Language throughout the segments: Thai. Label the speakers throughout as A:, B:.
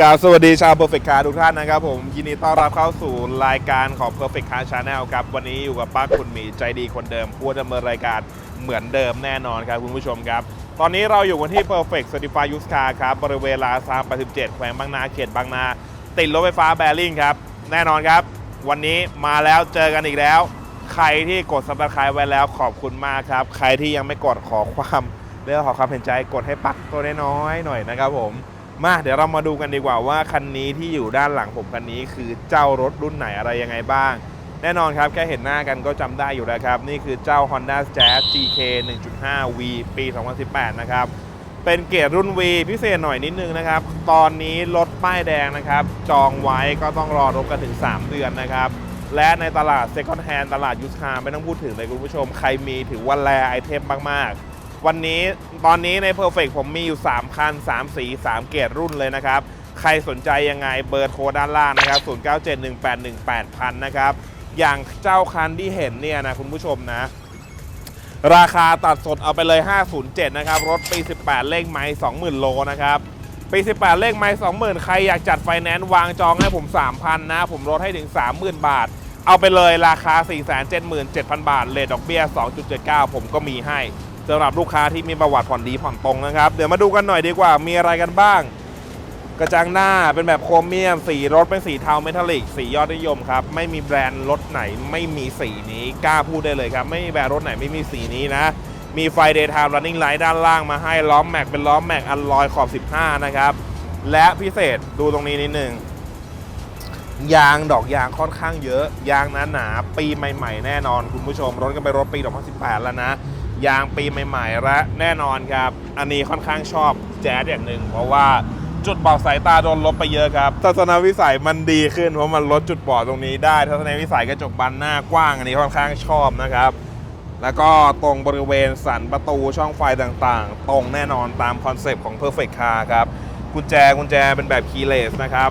A: กราบสวัสดีชาว Perfect Car ทุกท่านนะครับผมยินดีต้อนรับเข้าสู่รายการของ Perfect Car Channel ครับ วันนี้อยู่กับป้าคุณหมีใจดีคนเดิมผู้ดำเนินรายการเหมือนเดิมแน่นอนครับคุณผู้ชมครับ ตอนนี้เราอยู่กันที่ Perfect Certified Used Car ครับ บริเวณลาซาม87แขวงบางนาเขตบางนา ติดรถไฟฟ้าแบริ่งครับ แน่นอนครับ วันนี้มาแล้วเจอกันอีกแล้ว ใครที่กด subscribe ไว้แล้วขอบคุณมากครับ ใครที่ยังไม่กดขอความเรื่องขอความเห็นใจกดให้ปักตัวน้อยๆหน่อยนะครับผม มาเดี๋ยวเรามาดูกันดีกว่าว่าคันนี้ที่อยู่ด้านหลังผมคันนี้คือเจ้ารถรุ่นไหนอะไรยังไงบ้าง แน่นอนครับแค่เห็นหน้ากันก็จำได้อยู่แล้วครับ นี่คือเจ้า Honda Jazz GK 1.5 V ปี 2018 นะครับ เป็นเกียร์รุ่น V พิเศษหน่อยนิดนึงนะครับ ตอนนี้รถป้ายแดงนะครับ จองไว้ก็ต้องรอรถกันถึง 3 เดือนนะครับ และในตลาด Second Hand ตลาดยูสคาไม่ต้องพูดถึงเลยคุณผู้ชม ใครมีถือว่าแลไอเทมมากๆ วันนี้ตอนนี้ใน Perfect ผมมีอยู่ 3 คัน 3 สี 3 เกียร์รุ่นเลยนะครับ ใครสนใจยังไงเบอร์โทรด้านล่างนะครับ 0971818000 นะครับ อย่างเจ้าคันที่เห็นเนี่ยนะคุณผู้ชมนะ ราคาตัดสดเอาไปเลย 507 นะครับ รถปี 18 เลขไม้ 20,000 โลนะครับ ปี 18 เลขไม้ 20,000 ใครอยากจัดไฟแนนซ์วางจองให้ผม 3,000 นะ ผมลดให้ถึง 30,000 บาทเอาไปเลยราคา 477,000 บาท เลทดอกเบี้ย 2.79 ผมก็มีให้ สำหรับลูกค้าที่มีประวัติผ่อนดีผ่อนตรงนะครับ เดี๋ยวมาดูกันหน่อยดีกว่ามีอะไรกันบ้าง กระจังหน้าเป็นแบบโครเมียม สีรถเป็นสีเทาเมทัลลิก สียอดนิยมครับ ไม่มีแบรนด์รถไหนไม่มีสีนี้กล้าพูดได้เลยครับ ไม่มีแบรนด์รถไหนไม่มีสีนี้นะ มีไฟ Daytime Running Light ด้านล่างมาให้ล้อมแม็กเป็นล้อมแม็กอันลอยขอบ 15 นะครับ และพิเศษดูตรงนี้นิดนึงยางดอกยางค่อนข้างเยอะ ยางนั้นหนาปีใหม่ ๆ แน่นอน คุณผู้ชมรถก็เป็นรถปี 2018 แล้วนะ ยางปีใหม่ๆและแน่นอนครับ อันนี้ค่อนข้างชอบแจ๊สอย่างหนึ่งเพราะว่าจุดบอดสายตาโดนลบไปเยอะครับ ทัศนวิสัยมันดีขึ้นเพราะมันลดจุดบอดตรงนี้ได้ ทัศนวิสัยกระจกบานหน้ากว้างอันนี้ค่อนข้างชอบนะครับ แล้วก็ตรงบริเวณสันประตูช่องไฟต่างๆ ตรงแน่นอนตามคอนเซปต์ของ Perfect Car ครับ กุญแจกุญแจเป็นแบบ keyless นะครับ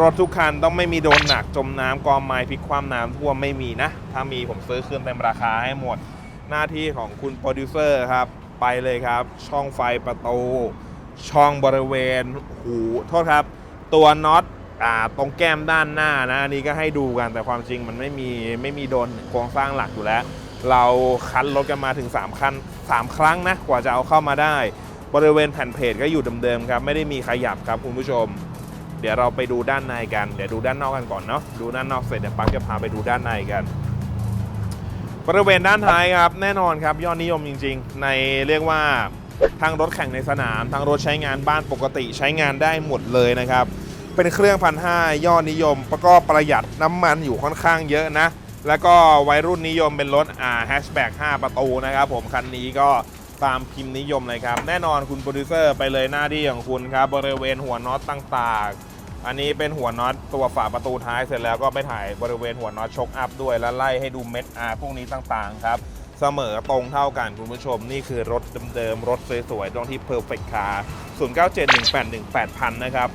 A: รถทุกคันต้องไม่มีโดนหนักจมน้ำกองไม้พลิกความน้ำท่วมไม่มีนะ ถ้ามีผมซื้อคืนเต็มราคาให้หมด หน้าที่ของคุณโปรดิวเซอร์ครับ ไปเลยครับ ช่องไฟประตู ช่องบริเวณหูโทษครับ ตัวน็อตอ่าตรงแก้มด้านหน้านะ อันนี้ก็ให้ดูกันแต่ความจริงมันไม่มีไม่มีโดนโครงสร้างหลักอยู่แล้ว เราคันรถกันมาถึง 3 คัน 3 ครั้งนะ กว่าจะเอาเข้ามาได้ บริเวณแผ่นเพจก็อยู่เดิมๆครับ ไม่ได้มีขยับครับคุณผู้ชม เดี๋ยวเราไปดูด้านในกัน เดี๋ยวดูด้านนอกกันก่อนเนาะดูด้านนอกเสร็จเดี๋ยวปั๊กจะพาไปดูด้านในกัน บริเวณด้านท้ายครับแน่นอนครับยอดนิยมจริง ๆ ในเรียกว่าทั้งรถแข่งในสนาม ทั้งรถใช้งานบ้านปกติใช้งานได้หมดเลยนะครับ เป็นเครื่องพันห้ายอดนิยมแล้วก็ประหยัดน้ำมันอยู่ค่อนข้างเยอะนะ แล้วก็วัยรุ่นนิยมเป็นรถอ่าแฮชแบ็ก5ประตูนะครับผมคันนี้ก็ตามพิมพ์นิยมเลยครับ แน่นอนคุณโปรดิวเซอร์ไปเลยหน้าที่ของคุณครับ บริเวณหัวน็อตต่างๆ อันนี้เป็นหัวน็อตตัวฝาประตูท้ายเสร็จแล้วก็ไปถ่ายบริเวณหัวน็อตชกอัพด้วยแล้วไล่ให้ดูเม็ดอาร์พวกนี้ต่างๆครับเสมอตรงเท่ากันคุณผู้ชม นี่คือรถเดิมๆรถสวยๆตรงที่ Perfect Car 0971818000 นะครับ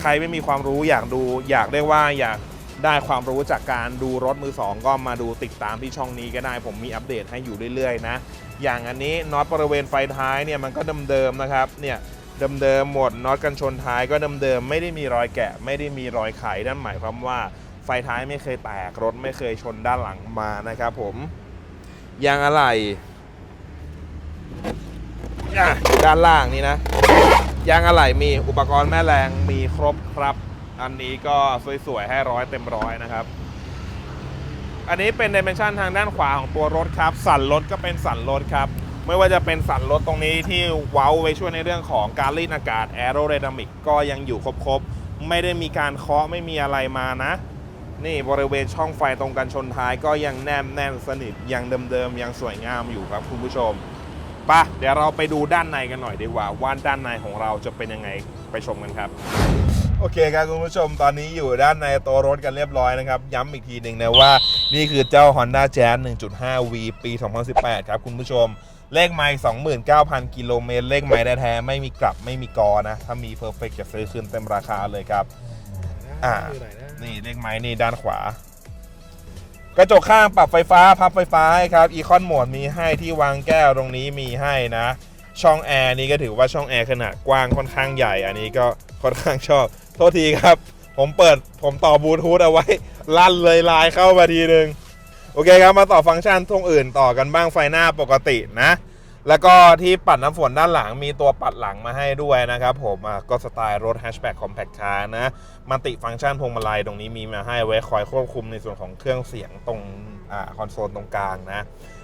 A: ใครไม่มีความรู้อยากดูอยากเรียกว่าอยากได้ความรู้จากการดูรถมือสองก็มาดูติดตามที่ช่องนี้ก็ได้ผมมีอัปเดตให้อยู่เรื่อยๆนะ อย่างอันนี้น็อตบริเวณไฟท้ายเนี่ยมันก็เดิมๆนะครับเนี่ย เดิมๆหมดน็อตกันชนท้ายก็เดิมๆไม่ได้มีรอยแกะ ไม่ได้มีรอยไขนั่นหมายความว่าไฟท้ายไม่เคยแตกรถไม่เคยชนด้านหลังมานะครับผมยางอะไรอ่ด้านล่างนี่นะยางอะไหล่มีอุปกรณ์แม่แรงมีครบครับ อันนี้ก็สวยๆให้ร้อยเต็มร้อยนะครับ อันนี้เป็น i ด m ม n ชันทางด้านขวาของตัวรถครับ สันรถก็เป็นสันรถครับ ไม่ว่าจะเป็นสันรถตรงนี้ที่เว้าไว้ช่วยในเรื่องของการรีดอากาศแอโร d y นามิกก็ยังอยู่ครบๆ ไม่ได้มีการเคาะไม่มีอะไรมานะ นี่บริเวณช่องไฟตรงกันชนท้ายก็ยังแนบแน่นสนิทยังเดิมๆ ยังสวยงามอยู่ครับคุณผู้ชมปะเดี๋ยวเราไปดูด้านในกันหน่อยดีกว่าว่าด้านในของเราจะเป็นยังไงไปชมกันครับ โอเคครับคุณผู้ชมตอนนี้อยู่ด้านในตัวรถกันเรียบร้อยนะครับ ย้ำอีกทีหนึ่งนะว่า นี่คือเจ้า Honda Jazz 1.5 V ปี 2018 ครับคุณผู้ชม เลขไมล์29,000 กิโลเมตร เลขไมล์แท้ๆไม่มีกลับไม่มีกอนะ ถ้ามี Perfect จะซื้อคืนเต็มราคาเลยครับ อ่า นี่เลขไม้นี่ด้านขวา กระจกข้างปรับไฟฟ้าพับไฟฟ้าให้ครับอีคอนโหมดมีให้ที่วางแก้วตรงนี้มีให้นะ ช่องแอร์นี่ก็ถือว่าช่องแอร์ขนาดกว้างค่อนข้างใหญ่ อันนี้ก็ค่อนข้างชอบ โทษทีครับ ผมเปิดผมต่อบลูทูธเอาไว้ลั่นเลยไลน์เข้ามาทีนึง โอเคครับมาต่อฟังก์ชันตรงอื่นต่อกันบ้างไฟหน้าปกตินะ แล้วก็ที่ปัดน้ำฝนด้านหลังมีตัวปัดหลังมาให้ด้วยนะครับผมก็สไตล์รถแฮชแบ็กคอมแพคคาร์นะมัลติฟังก์ชันพวงมาลัยตรงนี้มีมาให้ไว้คอยควบคุมในส่วนของเครื่องเสียงตรงอคอนโซลตรงกลางนะ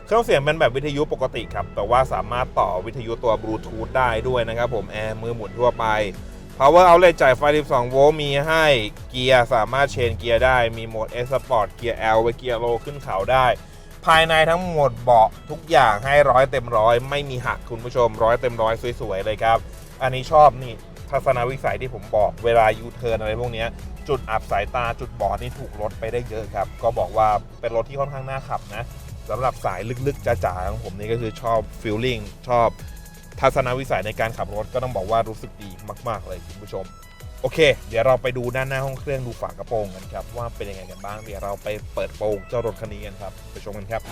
A: เครื่องเสียงเป็นแบบวิทยุปกติครับ แต่ว่าสามารถต่อวิทยุตัวบลูทูธได้ด้วยนะครับผมแอร์มือหมุนทั่วไป Power Outlet จ่ายไฟ 12 โวลต์มีให้เกียร์สามารถเชนเกียร์ได้ มีโหมด S Sport เกียร์ L ไว้เกียร์โลขึ้นเขาได้ ภายในทั้งหมดเบาะทุกอย่างให้ร้อยเต็มร้อยไม่มีหักคุณผู้ชมร้อยเต็มร้อยสวยๆเลยครับ อันนี้ชอบนี่ทัศนวิสัยที่ผมบอกเวลายูเทิร์นอะไรพวกนี้จุดอับสายตาจุดบอดนี่ถูกลดไปได้เยอะครับ ก็บอกว่าเป็นรถที่ค่อนข้างน่าขับนะสำหรับสายลึกๆจ๋าๆของผมนี่ก็คือชอบฟีลลิ่งชอบ ทัศนวิสัยในการขับรถก็ต้องบอกว่ารู้สึกดีมากๆเลยคุณผู้ชม โอเค เดี๋ยวเราไปดูด้านหน้าห้องเครื่องดูฝากระโปรงกันครับว่าเป็นยังไงกันบ้างเดี๋ยวเราไปเปิดโปรงเจ้ารถคันนี้กันครับไปชมกันครับ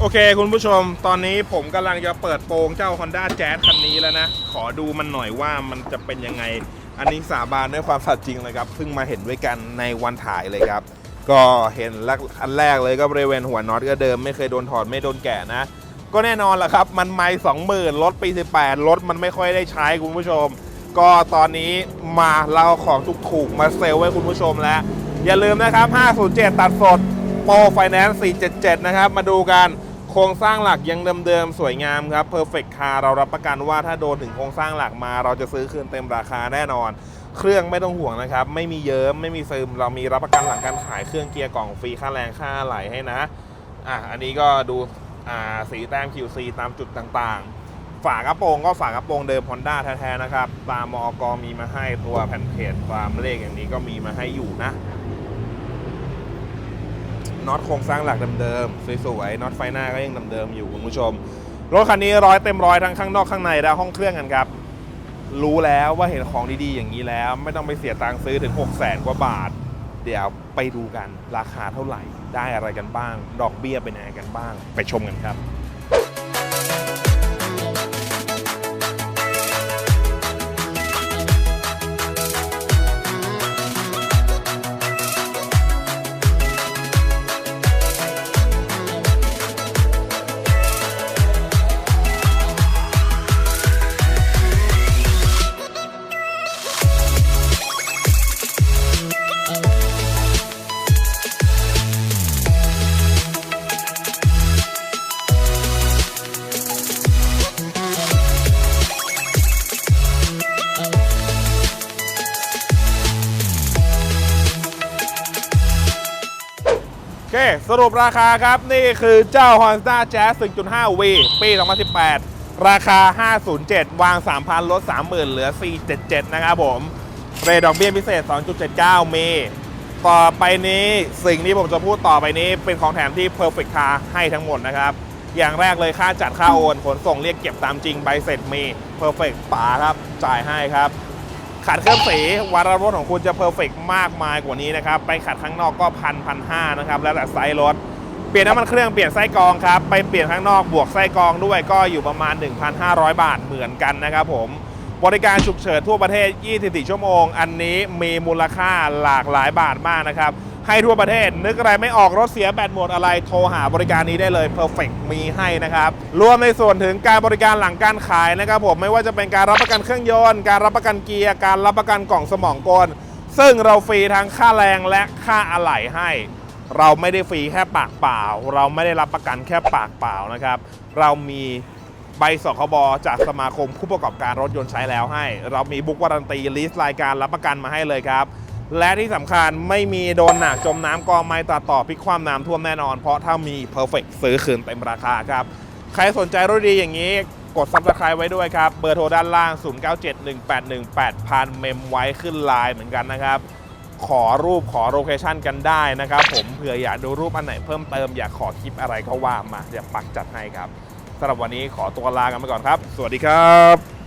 A: โอเค คุณผู้ชม ตอนนี้ผมกำลังจะเปิดโปรงเจ้า Honda Jazz คันนี้แล้วนะ ขอดูมันหน่อยว่ามันจะเป็นยังไง อันนี้สาบานด้วยความสัตย์จริงเลยครับเพิ่งมาเห็นด้วยกันในวันถ่ายเลยครับก็เห็นแรกอันแรกเลยก็บริเวณหัวน็อตก็เดิมไม่เคยโดนถอดไม่โดนแกะนะ ก็แน่นอนแหละครับ มันไม่สองหมื่นรถปี 18 รถมันไม่ค่อยได้ใช้คุณผู้ชม ก็ตอนนี้มาเราเอาของถูกๆมาเซลไว้คุณผู้ชมแล้ว อย่าลืมนะครับ 507 ตัดสดโปรไฟแนนซ์477 นะครับ มาดูกันโครงสร้างหลักยังเดิมๆ สวยงามครับ Perfect Car เรารับประกันว่าถ้าโดนถึงโครงสร้างหลักมา เราจะซื้อคืนเต็มราคาแน่นอน เครื่องไม่ต้องห่วงนะครับ ไม่มีเยิ้มไม่มีซึมเรามีรับประกันหลังการขายเครื่องเกียร์กล่องฟรีค่าแรงค่าไหลให้นะอะอันนี้ก็ดู สีแต้ม QC ตามจุดต่างๆ ฝากระโปรงก็ฝากระโปรงเดิม Honda แท้ๆนะครับ ตามมอกมีมาให้ตัวแผ่นเพจตามเลขอย่างนี้ก็มีมาให้อยู่นะน็อตโครงสร้างหลักเดิมๆสวยๆน็อตไฟหน้าก็ยังเดิมๆอยู่คุณผู้ชมรถคันนี้ร้อยเต็มร้อยทั้งข้างนอกข้างในและห้องเครื่องกันครับ รู้แล้วว่าเห็นของดีๆอย่างนี้แล้ว ไม่ต้องไปเสียตังค์ซื้อถึง 6 0แสนกว่าบาท เดี๋ยวไปดูกันราคาเท่าไหร่ได้อะไรกันบ้าง ดอกเบี้ยเป็นยังไงกันบ้าง ไปชมกันครับ คสรุปราคาครับ นี่คือเจ้า Honda Jazz 1.5 V ปี 2018 ราคา 507 วาง 3,000 ลด 30,000 เหลือ 477 นะครับผม เรทดอกเบี้ยพิเศษ 2.79 มี ต่อไปนี้สิ่งที่ผมจะพูดต่อไปนี้เป็นของแถมที่ Perfect Car ให้ทั้งหมดนะครับ อย่างแรกเลยค่าจัดค่าโอน ขนส่งเรียกเก็บตามจริงใบเสร็จมี Perfect ป๋าครับ จ่ายให้ครับ ขัดเครื่องสีวาระรถของคุณจะเพอร์เฟกมากมายกว่านี้นะครับ ไปขัดข้างนอกก็พันพันห้านะครับ แล้วแต่ไซส์รถ เปลี่ยนน้ำมันเครื่องเปลี่ยนไส้กรองครับ ไปเปลี่ยนข้างนอกบวกไส้กรองด้วยก็อยู่ประมาณ 1,500 บาทเหมือนกันนะครับผม บริการฉุกเฉินทั่วประเทศ 24 ชั่วโมง อันนี้มีมูลค่าหลากหลายบาทมากนะครับ ให้ทั่วประเทศ นึกอะไรไม่ออกรถเสียแบตหมดอะไรโทรหาบริการนี้ได้เลย Perfect มีให้นะครับ รวมในส่วนถึงการบริการหลังการขายนะครับผมไม่ว่าจะเป็นการรับประกันเครื่องยนต์การรับประกันเกียร์การรับประกันกล่องสมองกล ซึ่งเราฟรีทั้งค่าแรงและค่าอะไหล่ให้เราไม่ได้ฟรีแค่ปากเปล่า เราไม่ได้รับประกันแค่ปากเปล่านะครับ เรามีใบสคบจากสมาคมผู้ประกอบการรถยนต์ใช้แล้วให้ เรามีบุ๊กวารันตีลิสต์รายการรับประกันมาให้เลยครับ และที่สำคัญไม่มีโดนหนักจมน้ำกองไม้ตัดต่อพลิกความน้ำท่วมแน่นอน เพราะถ้ามี Perfect ซื้อคืนเต็มราคาครับ ใครสนใจรถดีอย่างนี้กด subscribe ไว้ด้วยครับ เบอร์โทรด้านล่าง 0971818000 เมมไว้ขึ้นไลน์เหมือนกันนะครับ ขอรูปขอโลเคชันกันได้นะครับผมเผื่ออยากดูรูปอันไหนเพิ่มเติมอยากขอคลิปอะไรก็ว่ามาเดี๋ยวปักจัดให้ครับสำหรับวันนี้ขอตัวลากันไปก่อนครับ สวัสดีครับ